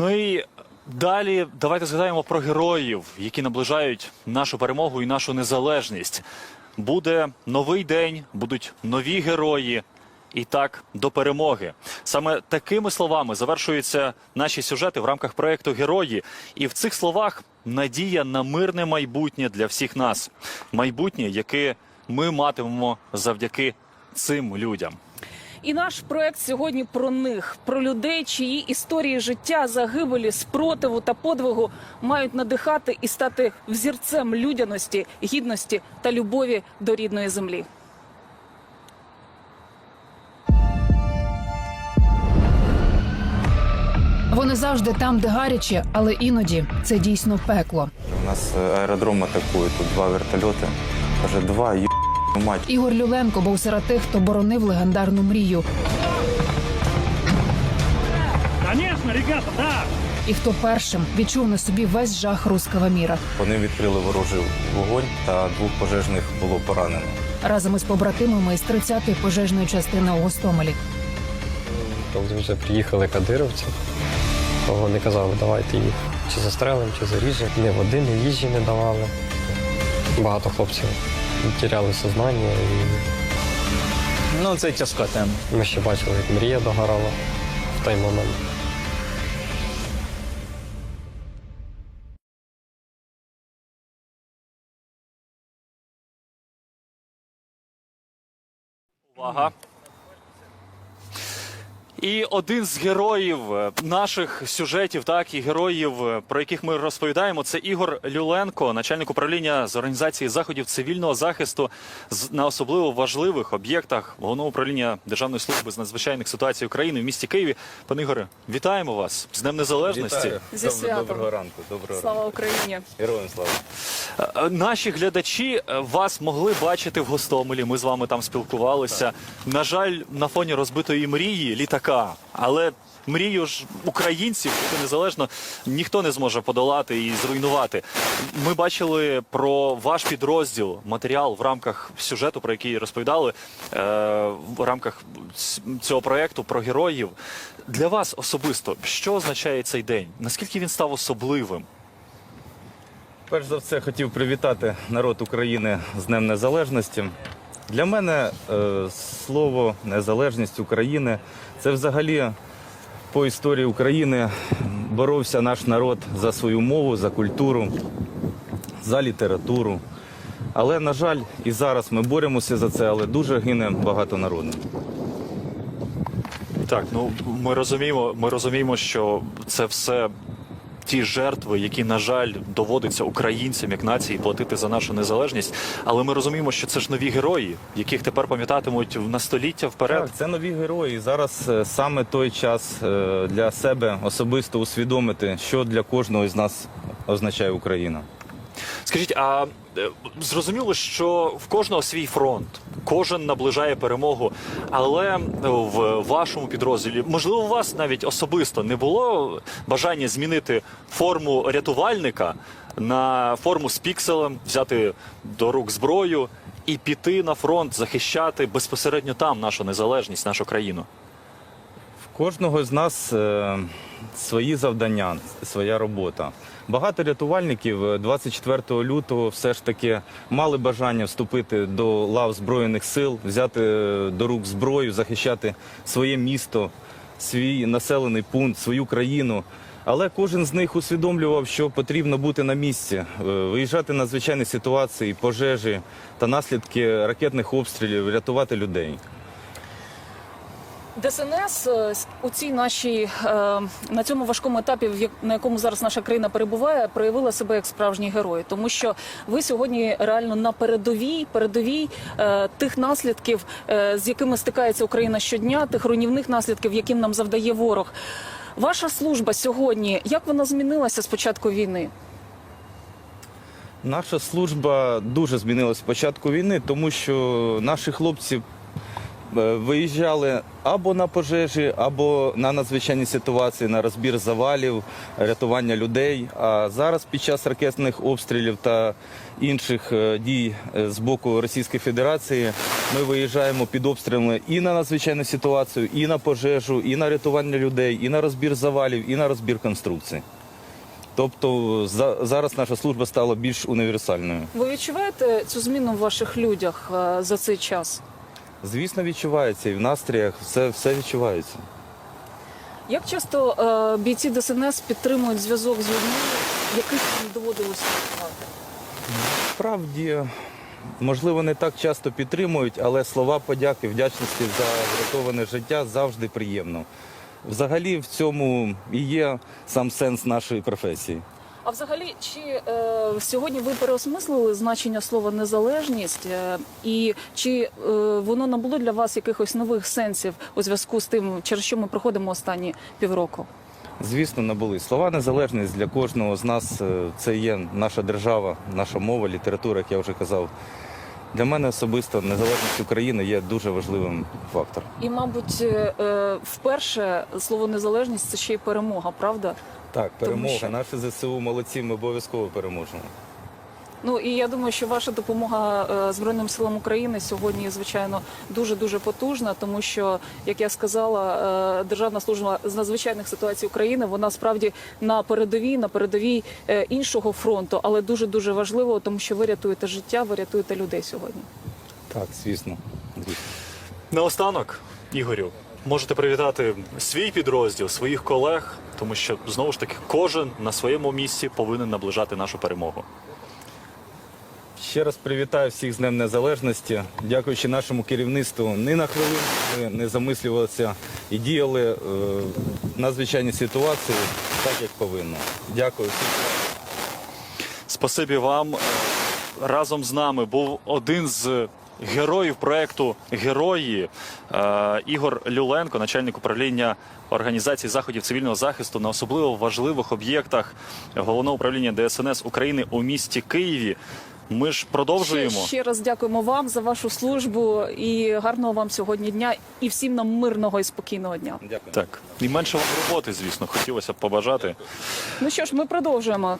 Ну і далі давайте згадаємо про героїв, які наближають нашу перемогу і нашу незалежність. Буде новий день, будуть нові герої. І так до перемоги. Саме такими словами завершуються наші сюжети в рамках проекту Герої. І в цих словах надія на мирне майбутнє для всіх нас. Майбутнє, яке ми матимемо завдяки цим людям. І наш проект сьогодні про них, про людей, чиї історії життя, загибелі, спротиву та подвигу мають надихати і стати взірцем людяності, гідності та любові до рідної землі. Вони завжди там, де гаряче, але іноді це дійсно пекло. У нас е, аеродром атакує, тут два вертольоти. Каже, два ю мать. Ігор Люленко був серед тих, хто боронив легендарну мрію, Конечно, ребята, да! і хто першим відчув на собі весь жах руского міра. Вони відкрили ворожий вогонь, та двох пожежних було поранено. Разом із побратимами із 30-ї пожежної частини у Гостомелі. Коли вже приїхали кадировці, то вони казали, давайте їх чи застрелимо, чи заріжемо. Ні води, ні їжі не давали. Багато хлопців тіряли сознання, і Ну це тяжка тема. ми ще бачили, як мрія догорала в той момент. Увага. І один з героїв е, наших сюжетів, так і героїв, е, про яких ми розповідаємо, це Ігор Люленко, начальник управління з організації заходів цивільного захисту з- на особливо важливих об'єктах головного управління Державної служби з надзвичайних ситуацій України в місті Києві. Пане Ігоре, вітаємо вас з Днем Незалежності. Зі святом. Доброго ранку. Доброго Слава ранку. Україні! Героям слава. Е, е, Наші глядачі е, вас могли бачити в Гостомелі. Ми з вами там спілкувалися. На жаль, на фоні розбитої мрії літака, але мрію ж українців незалежно ніхто не зможе подолати і зруйнувати. Ми бачили про ваш підрозділ, матеріал в рамках сюжету, про який розповідали в рамках цього проекту про героїв. Для вас особисто що означає цей день? Наскільки він став особливим? Перш за все, хотів привітати народ України з Днем Незалежності. Для мене е, слово незалежність України це взагалі по історії України боровся наш народ за свою мову, за культуру, за літературу. Але, на жаль, і зараз ми боремося за це, але дуже гине багато народу. Так, ну ми розуміємо, ми розуміємо, що це все ті жертви, які, на жаль, доводиться українцям як нації платити за нашу незалежність. Але ми розуміємо, що це ж нові герої, яких тепер пам'ятатимуть на століття вперед. Так, це нові герої. Зараз е, саме той час е, для себе особисто усвідомити, що для кожного з нас означає Україна. Скажіть, а е, зрозуміло, що в кожного свій фронт, кожен наближає перемогу, але в вашому підрозділі, можливо, у вас навіть особисто не було бажання змінити форму рятувальника на форму з пікселем, взяти до рук зброю і піти на фронт, захищати безпосередньо там нашу незалежність, нашу країну. Кожного з нас е, свої завдання, своя робота. Багато рятувальників е, 24 лютого все ж таки мали бажання вступити до лав Збройних сил, взяти е, до рук зброю, захищати своє місто, свій населений пункт, свою країну. Але кожен з них усвідомлював, що потрібно бути на місці, е, виїжджати на звичайні ситуації, пожежі та наслідки ракетних обстрілів, рятувати людей. ДСНС е, у цій нашій е, на цьому важкому етапі, на якому зараз наша країна перебуває, проявила себе як справжні герої, тому що ви сьогодні реально на передовій, передовій е, тих наслідків, з якими стикається Україна щодня, тих руйнівних наслідків, яким нам завдає ворог. Ваша служба сьогодні, як вона змінилася з початку війни? Наша служба дуже змінилася з початку війни, тому що наші хлопці виїжджали або на пожежі, або на надзвичайні ситуації, на розбір завалів, рятування людей. А зараз під час ракетних обстрілів та інших е, дій е, з боку Російської Федерації ми виїжджаємо під обстрілами і на надзвичайну ситуацію, і на пожежу, і на рятування людей, і на розбір завалів, і на розбір конструкцій. Тобто за- зараз наша служба стала більш універсальною. Ви відчуваєте цю зміну в ваших людях е, за цей час? Звісно, відчувається і в настріях все, все відчувається. Як часто е, бійці ДСНС підтримують зв'язок з людьми, яких їм доводилося працювати? Справді, можливо, не так часто підтримують, але слова подяки, вдячності за врятоване життя завжди приємно. Взагалі в цьому і є сам сенс нашої професії. А взагалі, чи е, сьогодні ви переосмислили значення слова незалежність, е, і чи е, воно набуло для вас якихось нових сенсів у зв'язку з тим, через що ми проходимо останні півроку? Звісно, набули слова незалежність для кожного з нас. е, Це є наша держава, наша мова, література, як я вже казав. Для мене особисто незалежність України є дуже важливим фактором. І, мабуть, е, е, вперше слово незалежність це ще й перемога, правда? Так, перемога. що- Наші ЗСУ молодці, ми обов'язково переможемо. Ну і я думаю, що ваша допомога е, Збройним силам України сьогодні, звичайно, дуже дуже потужна, тому що, як я сказала, е, Державна служба з надзвичайних ситуацій України вона справді на передовій, на передовій е, іншого фронту, але дуже дуже важливо, тому що ви рятуєте життя, ви рятуєте людей сьогодні. Так, звісно. звісно. Наостанок, Ігорю, можете привітати свій підрозділ, своїх колег, тому що знову ж таки кожен на своєму місці повинен наближати нашу перемогу. Ще раз привітаю всіх з Днем Незалежності. Дякуючи нашому керівництву, ні на хвилину ми не замислювалися і діяли е, в надзвичайній ситуації так, як повинно. Дякую всім. Спасибі вам. Разом з нами був один з героїв проекту Герої е, Ігор Люленко, начальник управління організації заходів цивільного захисту на особливо важливих об'єктах головного управління ДСНС України у місті Києві. Ми ж продовжуємо. Ще, ще раз дякуємо вам за вашу службу і гарного вам сьогодні дня, і всім нам мирного і спокійного дня. Дякую. Так, і менше вам роботи, звісно, хотілося б побажати. Ну що ж, ми продовжуємо.